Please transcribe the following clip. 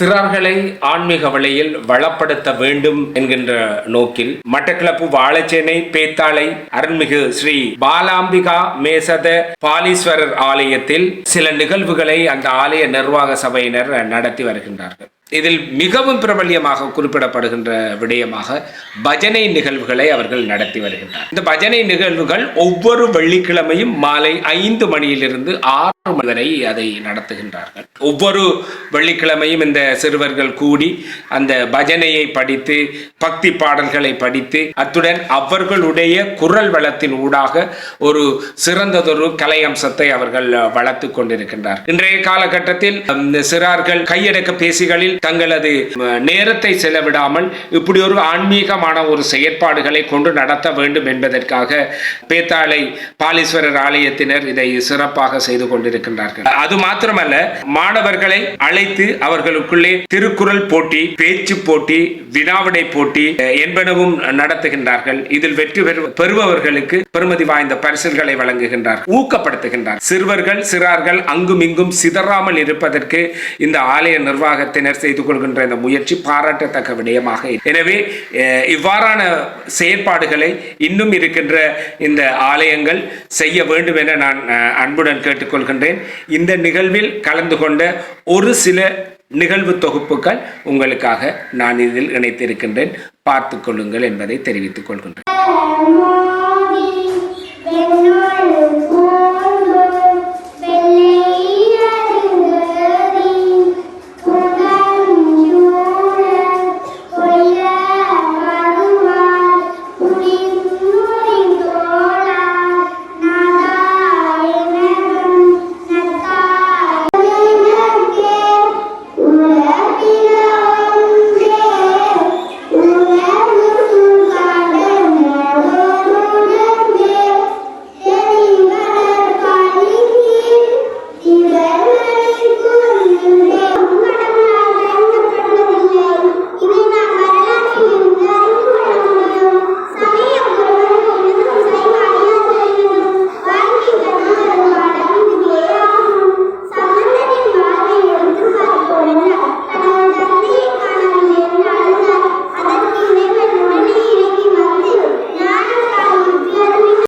சிறார்களை ஆன்மீக வழியில் வளப்படுத்த வேண்டும் என்கின்ற நோக்கில் மட்டக்கிளப்பு வாழைச்சேனை பேத்தாளை அருள்மிகு ஸ்ரீ பாலாம்பிகா மேசத பாலீஸ்வரர் ஆலயத்தில் சில நிகழ்வுகளை அந்த ஆலய நிர்வாக சபையினர் நடத்தி வருகின்றார்கள். இதில் மிகவும் பிரபல்யமாக குறிப்பிடப்படுகின்ற விடயமாக பஜனை நிகழ்வுகளை அவர்கள் நடத்தி வருகின்றனர். இந்த பஜனை நிகழ்வுகள் ஒவ்வொரு வெள்ளிக்கிழமையும் மாலை ஐந்து மணியிலிருந்து ஆறு மணி வரை அதை நடத்துகின்றார்கள். ஒவ்வொரு வெள்ளிக்கிழமையும் இந்த சிறுவர்கள் கூடி அந்த பஜனையை படித்து பக்தி பாடல்களை படித்து அத்துடன் அவர்களுடைய குரல் வளத்தின் ஊடாக ஒரு சிறந்ததொரு கலை அம்சத்தை அவர்கள் வளர்த்து கொண்டிருக்கின்றார் இன்றைய காலகட்டத்தில் இந்த சிறார்கள் கையடக்க பேசிகளில் தங்களது நேரத்தை செலவிடாமல் இப்படி ஒரு ஆன்மீகமான ஒரு செயற்பாடுகளை கொண்டு நடத்த வேண்டும் என்பதற்காக பேத்தாளை பாலீஸ்வரர் ஆலயத்தினர் இதை சிறப்பாக செய்து கொண்டிருக்கின்றார்கள். அது மாத்திரமல்ல மாணவர்களை அழைத்து அவர்களுக்குள்ளே திருக்குறள் போட்டி பேச்சு போட்டி வினாவிடை போட்டி அஹ், என்பனவும் நடத்துகின்றார்கள். இதில் வெற்றி பெறு பெறுபவர்களுக்கு பெருமதி வாய்ந்த பரிசுகளை வழங்குகின்றார் ஊக்கப்படுத்துகின்றார். சிறுவர்கள் சிறார்கள் அங்கும் இங்கும் சிதறாமல் இருப்பதற்கு இந்த ஆலய நிர்வாகத்தினர் செய்து கொள்கின்ற இந்த முயற்சி பாராட்டத்தக்க விடயமாக எனவே இவ்வாறான செயற்பாடுகளை இன்னும் இருக்கின்ற இந்த ஆலயங்கள் செய்ய வேண்டும் என நான் அன்புடன் கேட்டுக்கொள்கின்றேன். இந்த நிகழ்வில் கலந்து கொண்ட ஒரு சில நிகழ்வு தொகுப்புகள் உங்களுக்காக நான் இதில் இணைத்திருக்கின்றேன். பார்த்து கொள்ளுங்கள் என்பதை தெரிவித்துக் கொள்கின்றேன்.